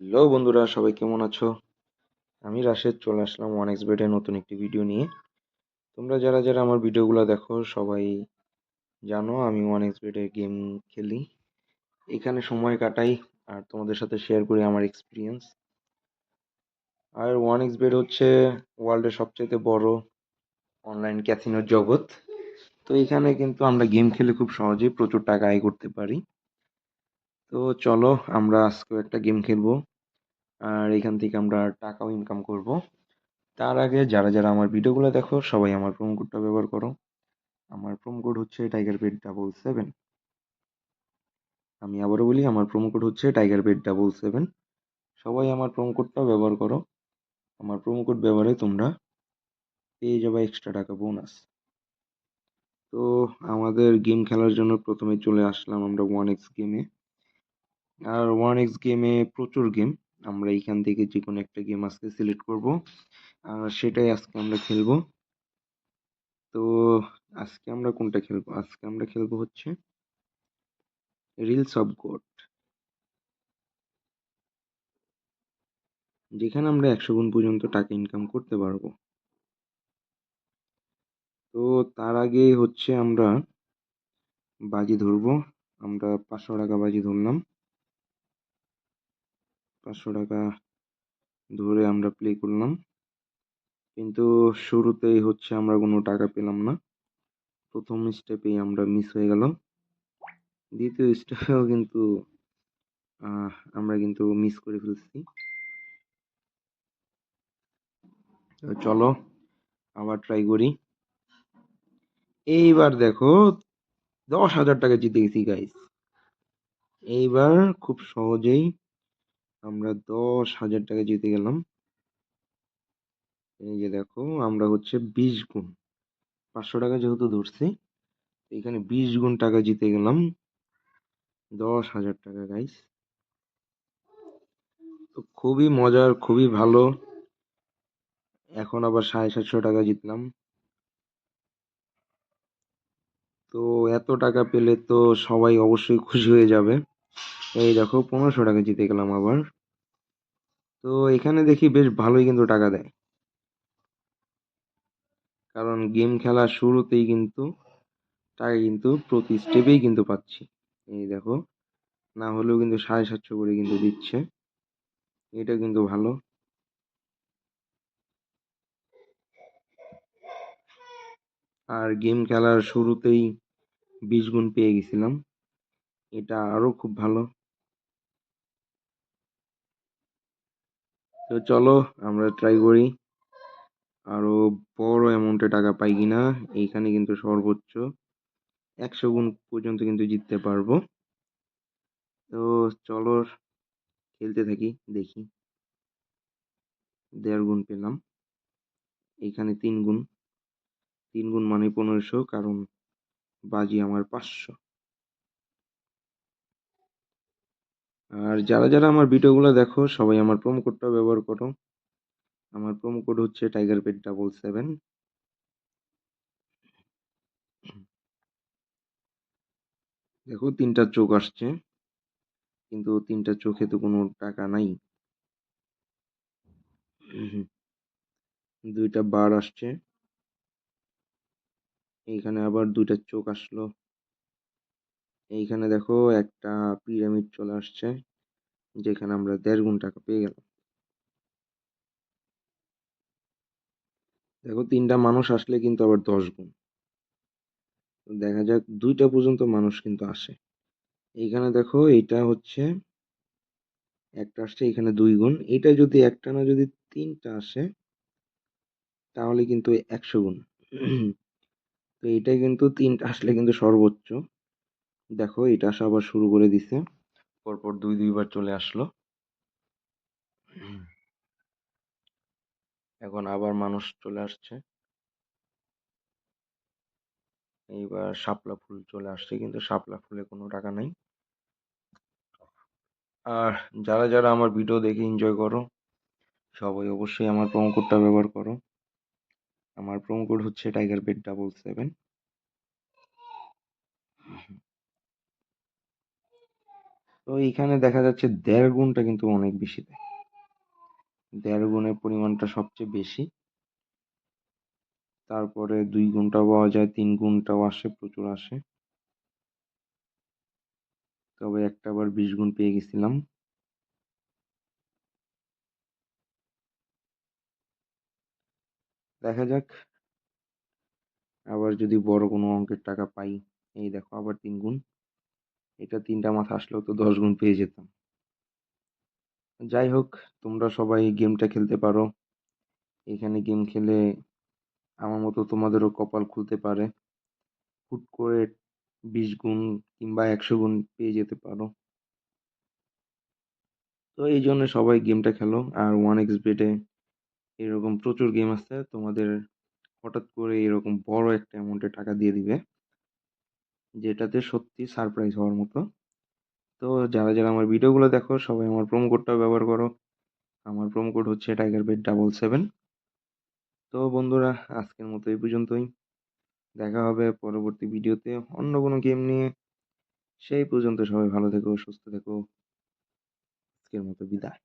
Hello বন্ধুরা, সবাই কেমন আছো? আমি রাশেদ, চলে আসলাম ওয়ান এক্স বেডের নতুন একটি ভিডিও নিয়ে। তোমরা যারা যারা আমার ভিডিওগুলো দেখো, সবাই জানো আমি ওয়ান এক্স বেডে গেম খেলি। এখানে সময় কাটাই আর তোমাদের সাথে শেয়ার করি আমার এক্সপিরিয়েন্স আর ওয়ান এক্স বেড হচ্ছে ওয়ার্ল্ডের সবচেয়ে বড় অনলাইন ক্যাসিনোর জগৎ। তো এখানে কিন্তু আমরা গেম খেলে খুব সহজেই প্রচুর টাকা আয় করতে পারি। তো চলো আমরা আজকেও একটা গেম খেলব। আর এখান থেকে আমরা টাকাও ইনকাম করব। তার আগে যারা যারা আমার ভিডিওগুলো দেখো, সবাই আমার প্রোমো কোডটা ব্যবহার করো। আমার প্রোমো কোড হচ্ছে টাইগার বেড ডাবল সেভেন আমি আবারও বলি, আমার প্রোমো কোড হচ্ছে টাইগার বেড ডাবল সেভেন সবাই আমার প্রোমো কোডটা ব্যবহার করো। আমার প্রোমো কোড ব্যবহারে তোমরা পেয়ে যাবে এক্সট্রা টাকা বোনাস তো আমাদের গেম খেলার জন্য প্রথমে চলে আসলাম আমরা ওয়ান এক্স গেমে আর ওয়ান এক্স গেমে প্রচুর গেম আমরা এইখান থেকে যে কোনো একটা গেম আজকে সিলেক্ট করব। আর সেটাই আজকে আমরা খেলব। তো আজকে আমরা কোনটা খেলব? আজকে আমরা খেলব হচ্ছে রিলস অফ গড যেখানে আমরা একশো গুণ পর্যন্ত টাকা ইনকাম করতে পারব। তো তার আগে হচ্ছে আমরা বাজি ধরবো। আমরা পাঁচশো টাকা বাজি ধরলাম। পাঁচশো টাকা ধরে আমরা প্লে করলাম। কিন্তু শুরুতেই হচ্ছে আমরা কোনো টাকা পেলাম না। প্রথম স্টেপেই আমরা মিস হয়ে গেলাম। দ্বিতীয় স্টেপেও কিন্তু আমরা কিন্তু মিস করে ফেলছি। চলো আবার ট্রাই করি। এইবার দেখো, দশ হাজার টাকা জিতে গেছি গাইস এইবার খুব সহজেই আমরা দশ হাজার টাকা জিতে গেলাম। এই যে দেখো, আমরা হচ্ছে বিশ গুণ। পাঁচশো টাকা যেহেতু ধরছি এখানে বিশ গুণ টাকা জিতে গেলাম। দশ হাজার টাকা গাইস তো খুবই মজার, খুবই ভালো। এখন আবার সাড়ে সাতশো টাকা জিতলাম। তো এত টাকা পেলে তো সবাই অবশ্যই খুশি হয়ে যাবে। এই দেখো, পনেরোশো টাকা জিতে গেলাম আবার। তো এখানে দেখি বেশ ভালোই কিন্তু টাকা দেয়। কারণ গেম খেলার শুরুতেই কিন্তু টাকা কিন্তু প্রতি স্টেপেই কিন্তু পাচ্ছি। এই দেখো, না হলেও কিন্তু সাড়ে সাতশো করে কিন্তু দিচ্ছে। এটা কিন্তু ভালো। আর গেম খেলার শুরুতেই বিশ গুণ পেয়ে গেছিলাম। এটা আরও খুব ভালো। তো চলো আমরা ট্রাই করি। আরও বড় অ্যামাউন্টে টাকা পাই কিনা, এইখানে কিন্তু সর্বোচ্চ একশো গুণ পর্যন্ত কিন্তু জিততে পারব। তো চলো খেলতে থাকি, দেখি। দেড় গুণ পেলাম। এইখানে তিন গুণ। তিন গুণ মানে পনেরোশো, কারণ বাজি আমার পাঁচশো। আর যারা যারা আমার ভিডিওগুলো দেখো, সবাই আমার প্রোমো কোডটা ব্যবহার করো। আমার প্রোমো কোড হচ্ছে টাইগার পেট ডাবল সেভেন দেখো, তিনটা চোখ আসছে, কিন্তু তিনটা চোখে তো কোনো টাকা নাই। দুইটা বার আসছে। এইখানে আবার দুইটা চোখ আসলো। এইখানে দেখো একটা পিরামিড চলে আসছে, যেখানে আমরা দেড় গুণ টাকা পেয়ে গেলাম। দেখো তিনটা মানুষ আসলে কিন্তু আবার দশ গুণ। দেখা যাক দুইটা পর্যন্ত মানুষ কিন্তু আসে। এইখানে দেখো এটা হচ্ছে, একটা আসছে এখানে দুই গুণ। এটা যদি একটা না যদি তিনটা আসে, তাহলে কিন্তু একশো গুণ। তো এটা কিন্তু তিনটা আসলে কিন্তু সর্বোচ্চ। দেখো, এটা আসা আবার শুরু করে দিছে। পরপর দুই, দুইবার চলে আসলো। এখন আবার মানুষ চলে আসছে। এইবার শাপলা ফুল চলে আসছে, কিন্তু শাপলা ফুলে কোনো টাকা নাই। আর যারা যারা আমার ভিডিও দেখে এনজয় করো, সবাই অবশ্যই আমার প্রোমো কোডটা ব্যবহার করো। আমার প্রোমো কোড হচ্ছে টাইগার বেড ডাবল সেভেন তো এইখানে দেখা যাচ্ছে দেড় গুণটা কিন্তু অনেক বেশি দেয়। দেড় গুণের পরিমাণটা সবচেয়ে বেশি। তারপরে দুই গুণটাও পাওয়া যায় তিন গুণটাও আসে, প্রচুর আসে। তবে একটা আবার বিশ গুণ পেয়ে গেছিলাম। দেখা যাক। আবার যদি বড় কোনো অঙ্কের টাকা পাই, এই দেখো আবার তিন গুণ এটা তিনটা মাথা আসলেও তো দশ গুণ পেয়ে যেতাম। যাই হোক, তোমরা সবাই গেমটা খেলতে পারো। এখানে গেম খেলে আমার মতো তোমাদেরও কপাল খুলতে পারে। হুট করে বিশ গুণ কিংবা একশো গুণ পেয়ে যেতে পারো। তো এই জন্য সবাই গেমটা খেলো। আর ওয়ান এক্স বেটে এরকম প্রচুর গেম আছে তোমাদের হঠাৎ করে এরকম বড় একটা অ্যামাউন্টে টাকা দিয়ে দিবে। যেটাতে সত্যি সারপ্রাইজ হওয়ার মতো। তো যারা যারা আমার ভিডিওগুলো দেখো, সবাই আমার প্রোমো কোডটাও ব্যবহার করো। আমার প্রোমো কোড হচ্ছে টাইগার বেড ডাবল সেভেন তো বন্ধুরা, আজকের মতো এই পর্যন্তই। দেখা হবে পরবর্তী ভিডিওতে অন্য কোনো গেম নিয়ে। সেই পর্যন্ত সবাই ভালো থেকো, সুস্থ থেকো। আজকের মতো বিদায়।